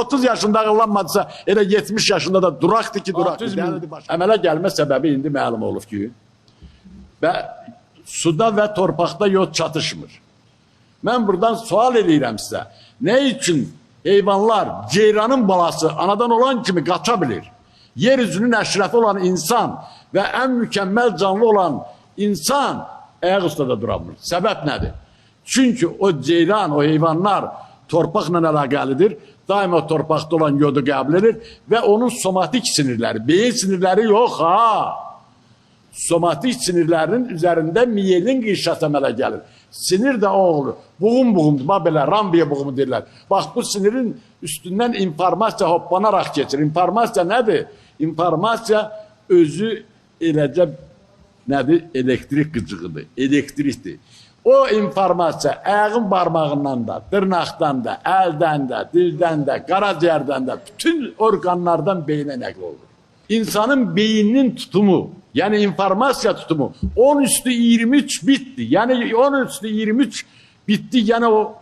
30 yaşında ağırlanmadısa elə 70 yaşında da duraqdı ki, duraqdı. 600 min. Dəlidi başqa. Əmələ gəlmə səbəbi indi məlum olub ki, və suda və torpaqda yod çatışmır. Mən buradan sual edirəm sizə. Nə üçün heyvanlar ceyranın balası anadan olan kimi qaça bilir? Yeryüzünün əşrəfi olan insan və ən mükəmməl canlı olan insan ayaq üstədə dura bilmir. Səbəb nədir? Çünki o ceyran, o heyvanlar torpaqla əlaqəlidir. Daima torpaqda olan yodu qəbul edir və onun somatik sinirləri, beyin sinirləri yox ha somatik sinirlərinin üzərində miyelin qişası əmələ gəlir. Sinir də o olur. Buğum buğumdur. Bax belə rambiya buğumu deyirlər. Bax bu sinirin üstündən informasiya hoppanaraq keçir. İnformasiya nədir? İnformasiya özü eləcə nədir? Elektrik qıcığıdır. Elektrikdir. O informasiya ayağın barmağından da, dırnaqdan da, əldən də, dildən də, qaraciyərdən də, bütün orqanlardan beyinə nəql olur. İnsanın beyninin tutumu, yani informasya tutumu 10 üstü 23 bitti. Yani 10 üstü 23 bitti. Yani o,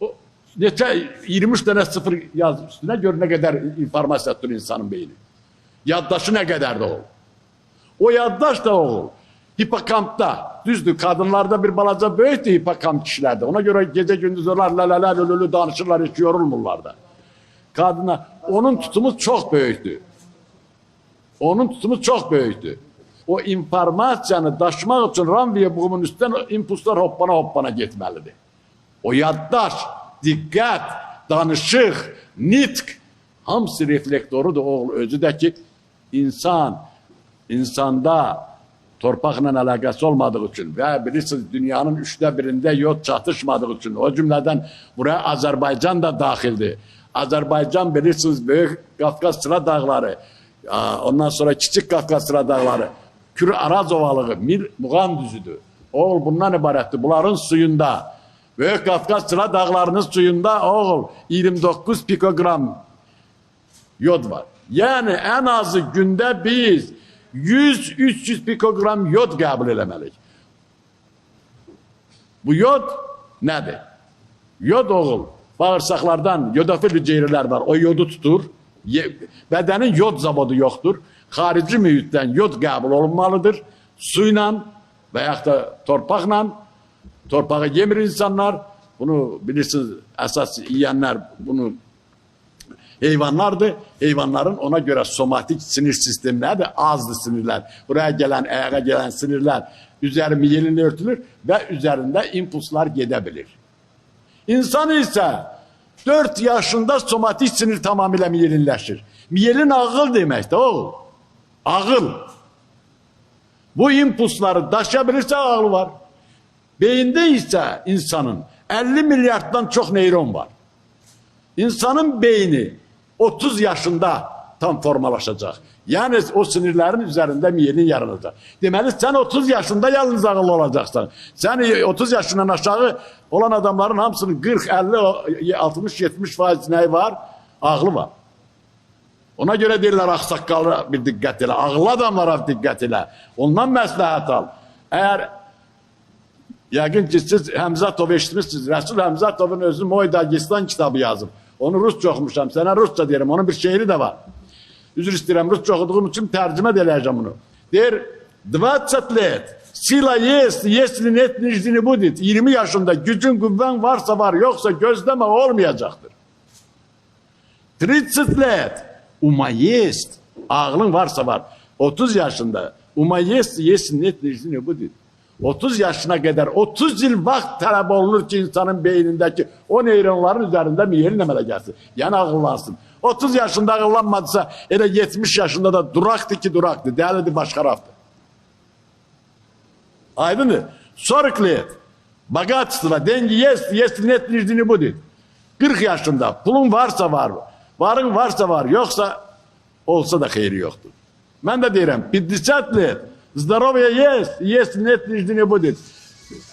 o neçə 23 tane sıfır yaz üstüne gör ne kadar informasya tutur insanın beyni. Yaddaşı ne kadar da o. O yaddaş da o. Hipokampta düzdür kadınlarda bir balaca böyükdür hipokamp kişilerde. Ona göre gece gündüz onlar la la la lülülü danışırlar hiç yorulmurlar da. Kadına onun tutumu çok büyüktü. Onun tutumu çok büyüktü. O informasiyanı daşımak için ranviye buğumun üstten impulslar hoppana hoppana gitmelidir. O yaddaş, dikkat, danışık, nitk hamısı reflektorudur oğul özü de ki insan insanda torpaqla əlaqəsi olmadığı üçün və bilirsiniz dünyanın üçdə birində yod çatışmadığı üçün o cümlədən buraya Azərbaycan da daxildir. Azərbaycan bilirsiniz Böyük Qafqaz Sıra dağları, ondan sonra Kiçik Qafqaz Sıra dağları, Kür Araz ovalığı, Mil Muğan düzüdür. Oğul bundan ibarətdir. Bunların suyunda Böyük Qafqaz Sıra dağlarının suyunda oğul 29 pikogram yod var. Yani en azı günde biz 100-300 pikogram yod qəbul eləməliyik. Bu yod nədir? Yod oğul, bağırsaqlardan yodofil hüceyrələr var. O yodu tutur. Bədənin yod zavodu yoxdur. Xarici mühitdən yod qəbul olunmalıdır. Suyla və yaxud da torpaqla. Torpağı yemir insanlar. Bunu bilirsiniz əsas yiyənlər bunu heyvanlardır. Heyvanların ona göre somatik sinir sistemləri də azdır sinirlər. Buraya gelen, ayağa gelen sinirlər üzeri miyelinle örtülür ve üzerinde impulslar gidebilir. İnsan ise 4 yaşında somatik sinir tamamıyla miyelinleşir. Miyelin ağıl demektir o. Ağıl. Bu impulsları daşıyabilirse ağıl var. Beyinde ise insanın 50 milyardan çok neyron var. İnsanın beyni 30 yaşında tam formalaşacak. Yani o sinirlerin üzerinde miyelin yaranacak. Demeli sen 30 yaşında yalnız ağıllı olacaksın. Sen 30 yaşından aşağı olan adamların hamısının 40, 50, 60, 70 faiz neyi var? Ağlı var. Ona göre deyirlər ağsaqqallı bir diqqət elə, ağıllı adamlara diqqət elə. Ondan məsləhət al. Əgər Yəqin ki siz Həmzatov eşitmişsiniz. Rəsul Həmzatovun özü Moy Dagestan kitabı yazıb. Onu Rusça okumuşam. Sana Rusça diyelim. Onun bir şiiri de var. Üzür isterim. Rusça okuduğum için tercüme edeceğim bunu. Der 20 let. Sila yes, yesli net nicdini budit. 20 yaşında gücün güven varsa var yoksa gözleme olmayacaktır. 30 let. Umayest. Ağlın varsa var. 30 yaşında. Umayest, yesli net nicdini budit. 30 yaşına kadar 30 yıl vakt talep olunur ki insanın beynindeki o neyronların üzerinde miyelinemelacaksın. Yani akıllansın. 30 yaşında akıllanmadıysa hele 70 yaşında da duraktı ki duraktı. Değerliydi başka raftı. Aydın mı? Soruklayet. Bagatçıla dengi yes, yes net lirdini bu dedi. 40 yaşında pulun varsa var. Varın varsa var. Yoksa olsa da hayri yoktur. Ben de derim. Biddisatlet. здоровье есть, если нет нижней будет.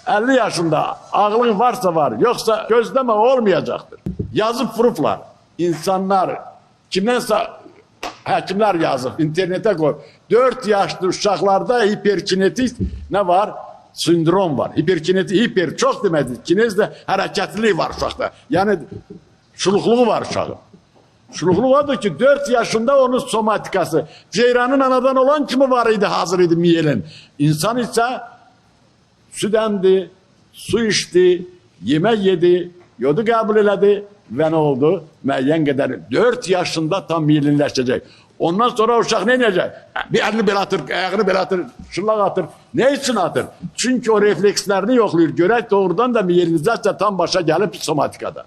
50 yaşında ağlın varsa var, yoksa gözleme olmayacaktır. Yazıp fırıflar. İnsanlar kimdense həkimlər yazıb, internetə qoy. 4 yaşlı uşaqlarda hiperkinetik nə var? Sindrom var. Hiperkinetik, hiper çox deməkdir. Kinez də hərəkətlilik var uşaqda. Yəni şuluqluğu var uşağın. Şulukluk odur ki 4 yaşında onun somatikası. Ceyranın anadan olan kimi var idi hazır idi miyelin. İnsan ise süt emdi, su içti, yemek yedi, yodu kabul eledi ve ne oldu? Müeyyen kadar 4 yaşında tam miyelinleşecek. Ondan sonra uşak ne diyecek? Bir elini bir atır, ayağını bir atır, şırlak atır. Ne için atır? Çünkü o reflekslerini yokluyor. Görek doğrudan da miyelinizasyon tam başa gelip somatikada.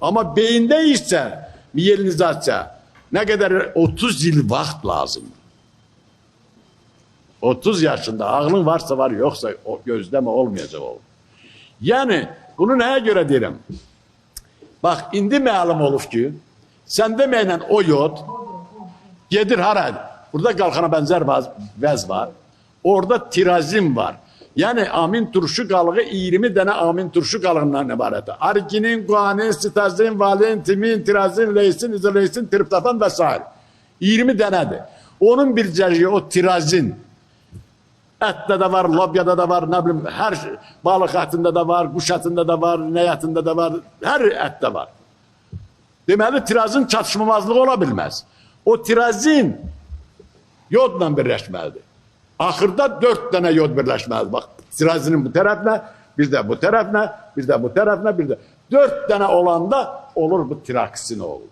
Ama beyinde ise miyelinizasyon ne kadar 30 yıl vakit lazım. 30 yaşında aklın varsa var yoksa o gözleme olmayacak o. Yani bunu neye göre derim? Bak indi məlum olub ki, sən deməklə o yod gedir hara? Burada qalxana bənzər vaz- vəz var. Orada tirazin var. Yəni amin turşu qalığı 20 dənə amin turşu qalığından ibarətdir. Arginin, guanin, sitazin, valin, timin, tirazin, leysin, izoleysin, triptofan və s. 20 dənədir. Onun bir cəriyi o tirazin Ətdə də var, lobyada da var, nə bilim, hər şey, balıq ətində də var, quş ətində də var, nə ətində də var, hər ətdə var. Deməli, tirazın çatışmamazlığı ola bilməz. O tirazin yodla birləşməlidir. Axırda dörd dənə yod birləşməlidir. Bax, tirazinin bu tərəfinə, bir də bu tərəfinə, bir də bu tərəfinə, bir də dörd dənə olanda olur bu tiraksin olur.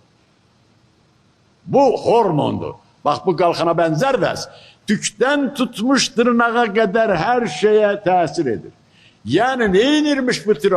Bu hormondur. Bak bu kalkana benzer vəz. Tükten tutmuş tırnağa kadar her şeye tesir edir. Yani neyinirmiş bu tiroid?